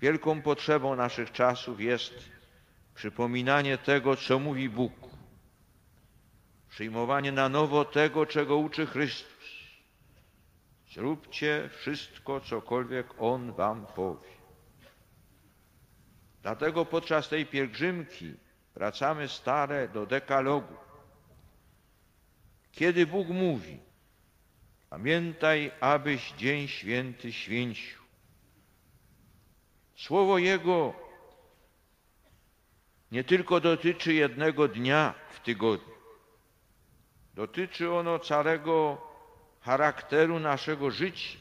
Wielką potrzebą naszych czasów jest przypominanie tego, co mówi Bóg, przyjmowanie na nowo tego, czego uczy Chrystus. Zróbcie wszystko, cokolwiek On wam powie. Dlatego podczas tej pielgrzymki wracamy stale do dekalogu. Kiedy Bóg mówi, pamiętaj, abyś dzień święty święcił. Słowo Jego nie tylko dotyczy jednego dnia w tygodniu. Dotyczy ono całego charakteru naszego życia.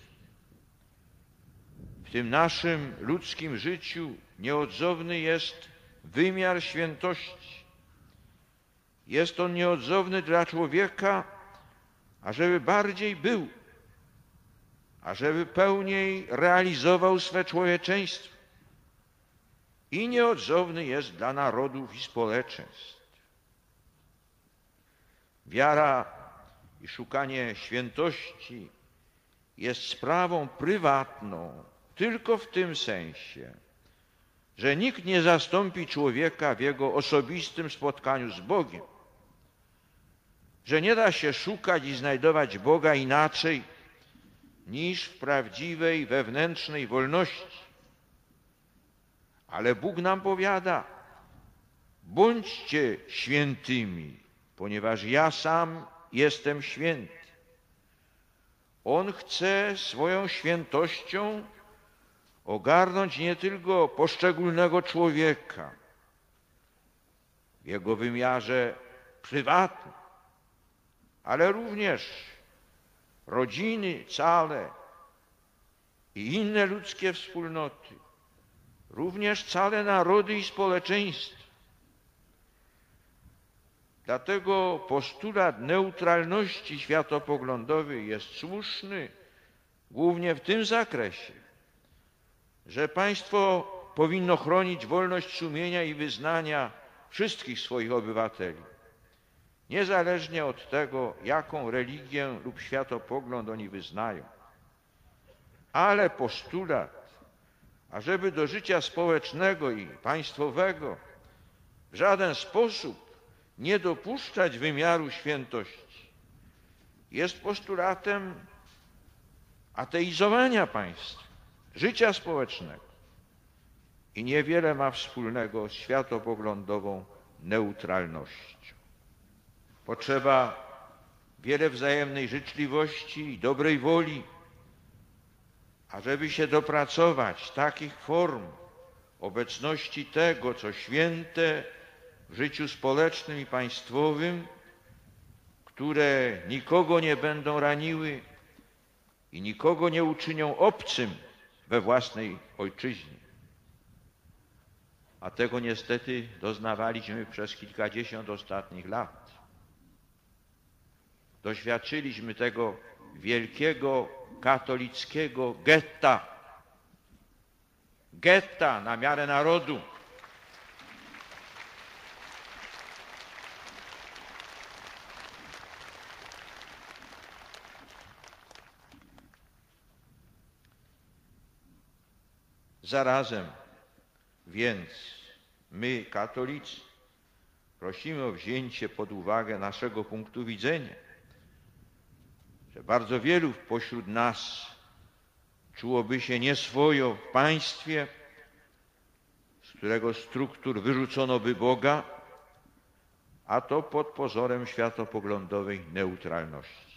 W tym naszym ludzkim życiu nieodzowny jest wymiar świętości. Jest on nieodzowny dla człowieka, ażeby bardziej był, ażeby pełniej realizował swe człowieczeństwo. I nieodzowny jest dla narodów i społeczeństw. Wiara i szukanie świętości jest sprawą prywatną tylko w tym sensie, że nikt nie zastąpi człowieka w jego osobistym spotkaniu z Bogiem, że nie da się szukać i znajdować Boga inaczej niż w prawdziwej wewnętrznej wolności. Ale Bóg nam powiada, bądźcie świętymi, ponieważ ja sam jestem święty. On chce swoją świętością ogarnąć nie tylko poszczególnego człowieka w jego wymiarze prywatnym, ale również rodziny całe i inne ludzkie wspólnoty, również całe narody i społeczeństwa. Dlatego postulat neutralności światopoglądowej jest słuszny głównie w tym zakresie, że państwo powinno chronić wolność sumienia i wyznania wszystkich swoich obywateli, niezależnie od tego, jaką religię lub światopogląd oni wyznają. Ale postulat, ażeby do życia społecznego i państwowego w żaden sposób nie dopuszczać wymiaru świętości, jest postulatem ateizowania państwa, życia społecznego i niewiele ma wspólnego z światopoglądową neutralnością. Potrzeba wiele wzajemnej życzliwości i dobrej woli, ażeby się dopracować takich form obecności tego, co święte w życiu społecznym i państwowym, które nikogo nie będą raniły i nikogo nie uczynią obcym we własnej ojczyźnie. A tego niestety doznawaliśmy przez kilkadziesiąt ostatnich lat. Doświadczyliśmy tego wielkiego katolickiego getta, getta na miarę narodu. Zarazem więc my, katolicy, prosimy o wzięcie pod uwagę naszego punktu widzenia, że bardzo wielu pośród nas czułoby się nieswojo w państwie, z którego struktur wyrzucono by Boga, a to pod pozorem światopoglądowej neutralności.